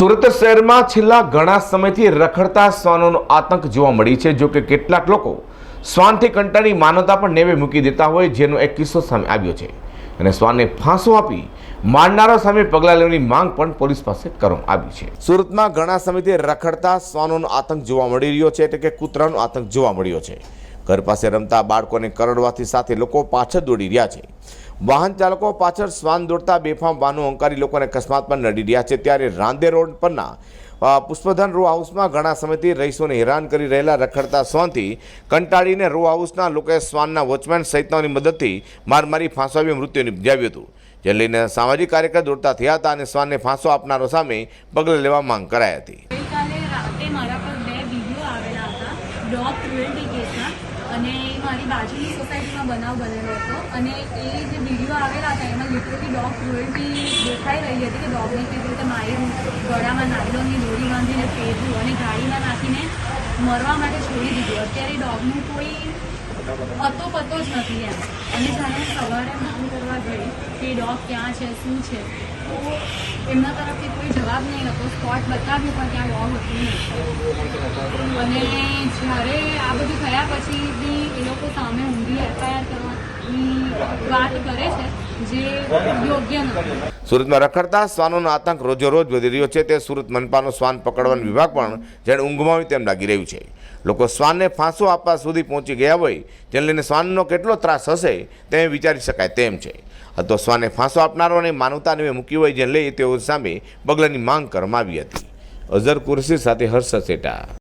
સુરત શહેરમાં છેલ્લા ઘણા સમયથી રખડતા શ્વાનોનો આતંક જોવા મળી છે. જો કે કેટલાક લોકો શ્વાનથી કંટાળી માનવતા પણ નેવે મૂકી દેતા હોય જેનો એક કિસ્સો સામે આવ્યો છે. અને શ્વાનને ફાંસો આપી મારનારા સામે પગલાં લેવાની માંગ પણ પોલીસ પાસે કરવામાં આવી છે. સુરતમાં ઘણા સમયથી રખડતા શ્વાનોનો આતંક જોવા મળી રહ્યો છે. એટલે કે કૂતરાનો આતંક જોવા મળ્યો છે. ઘર પાસે રમતા બાળકોને કરડવાથી સાથે લોકો પાછળ દોડી રહ્યા છે. વાહન ચાલકો પાછળ શ્વાન દોડતા બેફામ વાહનો અંકારી લોકોને અકસ્માત પણ નડી રહ્યા છે. ત્યારે રાંદે રોડ પરના પુષ્પધન રો હાઉસમાં ઘણા સમયથી રહીશોને હેરાન કરી રહેલા રખડતા શ્વાનથી કંટાળીને રો હાઉસના લોકોએ શ્વાનના વોચમેન સહિતનાની મદદથી મારમારી ફાંસવાવી મૃત્યુ નિપજાવ્યું હતું. જે લઈને સામાજિક કાર્યકર દોડતા થયા હતા અને શ્વાનને ફાંસો આપનારો સામે પગલાં લેવા માંગ કરાઈ હતી. ગઈકાલે રાતે મારા અને મારી બાજુની સોસાયટીમાં બનાવ બનેલો હતો. અને એ જે વીડિયો આવેલા હતા, એમાં લિટરલી ડોગ ક્રુએલ્ટી દેખાઈ રહી હતી કે ડોગને કેવી રીતે માર્યું ગળામાં નાયલોનની દોરી બાંધીને ફેરવ્યું અને ગાડીમાં નાખીને મરવા માટે છોડી દીધું. અત્યારે ડોગનું કોઈ પતો પતો જ નથી એમ. અને જ્યારે હું સવારે ફોન કરવા ગઈ કે ડોગ ક્યાં છે, શું છે, તો એમના તરફથી કોઈ જવાબ નહીં હતો. સ્પોટ બતાવ્યું પણ ત્યાં ડોગ હતું નહીં. અને જ્યારે આ બધું થયા પછી બી એ લોકો સામે ઊંધી એફઆઈઆર કરવાની વાત કરે છે સુરતમાં રખડતા શ્વાનોનો આતંક રોજો રોજ વધી રહ્યો છે, તે સુરત મનપાનો શ્વાન પકડવાનો વિભાગ પણ જેને ઊંઘમાં તેમ લાગી રહ્યું છે. લોકો શ્વાનને ફાંસો આપવા સુધી પહોંચી ગયા હોય, જેને લઈને શ્વાનનો કેટલો ત્રાસ હશે તે વિચારી શકાય તેમ છે. તો શ્વાને ફાંસો આપનારોને માનવતાને મૂકી હોય, જેને લઈ તેઓ સામે બગલાની માંગ કરવામાં આવી હતી. અઝર કુરશી સાથે હર્ષ સેટા.